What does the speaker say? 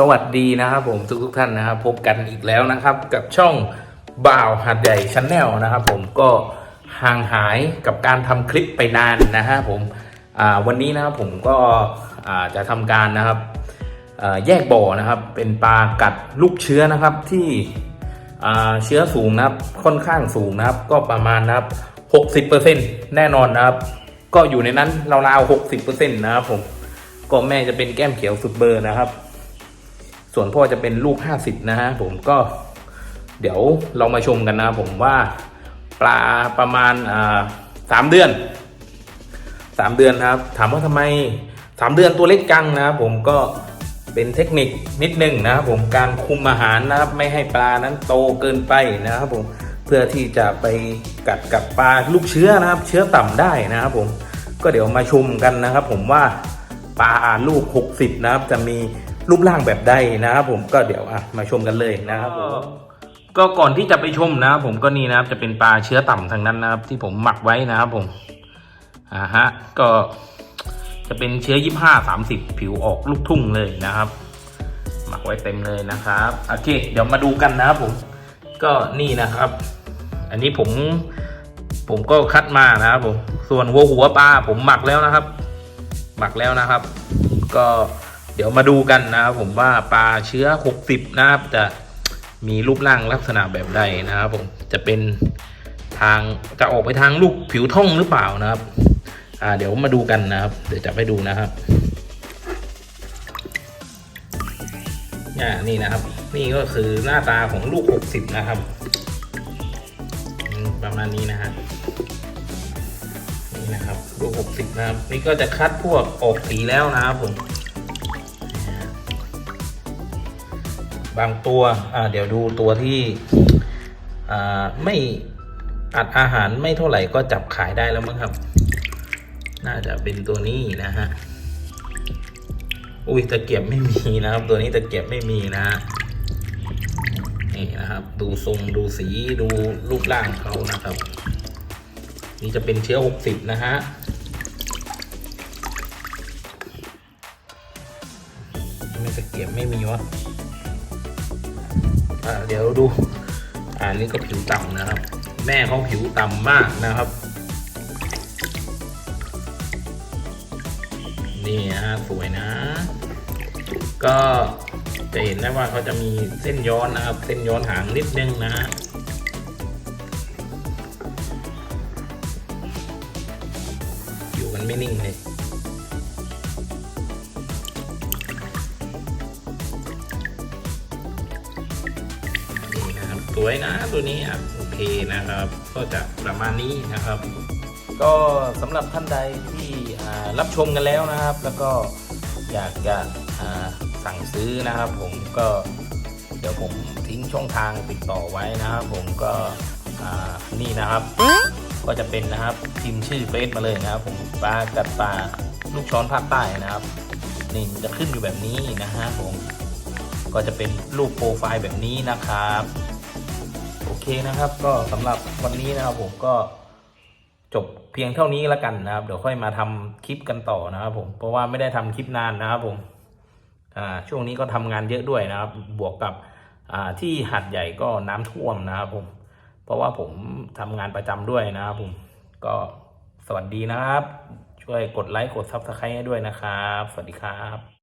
สวัสดีนะครับผมทุกทุกท่านนะครับ พบกันอีกแล้วนะครับ กับช่องบ่าวหัดใหญ่ช n แนลนะครับ ผมก็ห่างหายกับการทำคลิปไปนานนะฮะผมวันนี้นะครับผมก็จะทำการนะครับแยกบ่อนะครับ เป็นปลากัดลูกเชื้อนะครับที่เชื้อสูงนะครับ ค่อนข้างสูงนะครับ ก็ประมาณนะครับ 60%แน่นอนนะครับ ก็อยู่ในนั้นราวๆ60%นะครับผมก็แม่จะเป็นแก้มเขียวสุดเบอร์นะครับ ส่วนพ่อจะเป็นลูก 50 นะฮะผมก็เดี๋ยวเรามาชมกันนะผมว่าปลาประมาณสามเดือนสามเดือนนะครับ ถามว่าทำไมสามเดือนตัวเล็กจังนะครับผมก็เป็นเทคนิคนิดนึงนะครับผมการคุมอาหารนะครับไม่ให้ปลานั้นโตเกินไปนะครับผมเพื่อที่จะไปกัดกับปลาลูกเชื้อนะครับ เชื้อต่ำได้นะครับผมก็เดี๋ยวมาชมกันนะครับ ผมว่าปลาลูก 60 นะครับจะมี รูปร่างแบบใดนะครับผมก็เดี๋ยวอะมาชมกันเลยนะครับผมก็ก่อนที่จะไปชมนะครับผมก็นี่นะครับจะเป็นปลาเชื้อต่ำทางนั้นนะครับ ที่ผมหมักไว้นะครับผมอ่าฮะก็จะเป็นเชื้อ25 30ผิวออกลูกทุ่งเลยนะครับ หมักไว้เต็มเลยนะครับโอเค เดี๋ยวมาดูกันนะครับผมก็นี่นะครับ อันนี้ผมผมก็คัดมานะครับผมส่วนหัวหัวปลาผมหมักแล้วนะครับ หมักแล้วนะครับ ก็ เดี๋ยวมาดูกันนะครับผมว่าปลาเชื้อ 60 นะครับ จะมีรูปร่างลักษณะแบบใดนะครับผมจะเป็นทางจะออกไปทางลูกผิวท่องหรือเปล่านะครับ อ่าเดี๋ยวมาดูกันนะครับ เดี๋ยวจะไปดูนะครับอ่านี่นะครับ นี่ก็คือหน้าตาของลูก 60 นะครับ ประมาณนี้นะฮะนี่นะครับ ลูกหกสิบนะครับ นี่ก็จะคัดพวกออกสีแล้วนะครับผม บางตัวอ่าเดี๋ยวดูตัวที่อ่าไม่อัดอาหารไม่เท่าไหร่ก็จับขายได้แล้วมั้งครับ น่าจะเป็นตัวนี้นะฮะ อุ้ยตะเกียบไม่มีนะครับ ตัวนี้ตะเกียบไม่มีนะฮะนี่นะครับ ดูทรงดูสีดูรูปร่างเขานะครับ นี่จะเป็นเชื้อ 60 นะฮะไม่ตะเกียบไม่มีวะ เดี๋ยวดู อ่านี่ก็ผิวต่ำนะครับ แม่เขาผิวต่ำมากนะครับ นี่นะฮะสวยนะ ก็จะเห็นได้ว่าเขาจะมีเส้นย้อนนะครับ เส้นย้อนหางนิดนึงนะฮะอยู่กันไม่นิ่งเลย สวยนะตัวนี้โอเคนะครับ ก็จะประมาณนี้นะครับ ก็สำหรับท่านใดที่รับชมกันแล้วนะครับ แล้วก็อยากจะสั่งซื้อนะครับ ผมก็เดี๋ยวผมทิ้งช่องทางติดต่อไว้นะครับ ผมก็นี่นะครับ ก็จะเป็นนะครับพิมพ์ชื่อเฟซมาเลยนะครับ ผมปลากัดปลาลูกช้อนภาคใต้นะครับนี่จะขึ้นอยู่แบบนี้นะฮะผมก็จะเป็นรูปโปรไฟล์แบบนี้นะครับ เคนะครับ ก็สำหรับวันนี้นะครับผมก็จบเพียงเท่านี้แล้วกันนะครับ เดี๋ยวค่อยมาทำคลิปกันต่อนะครับ ผมเพราะว่าไม่ได้ทำคลิปนานนะครับผมอ่าช่วงนี้ก็ทำงานเยอะด้วยนะครับ บวกกับอ่าที่หัดใหญ่ก็น้ำท่วมนะครับผม เพราะว่าผมทำงานประจำด้วยนะครับผมก็สวัสดีนะครับ ช่วยกดไลค์กดซับสไครต์ให้ด้วยนะครับ สวัสดีครับ